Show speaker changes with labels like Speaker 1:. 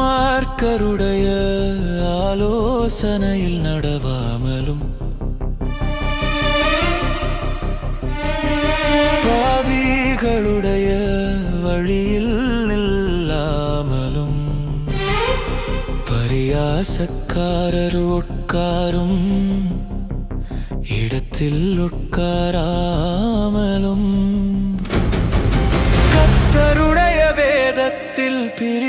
Speaker 1: துன்மார்க்கருடைய ஆலோசனையில் நடவாமலும் பாவிகளுடைய வழியில் நில்லாமலும் பரியாசக்காரர் உட்காரும் இடத்தில் உட்காராமலும் கத்தருடைய வேதத்தில் பிரி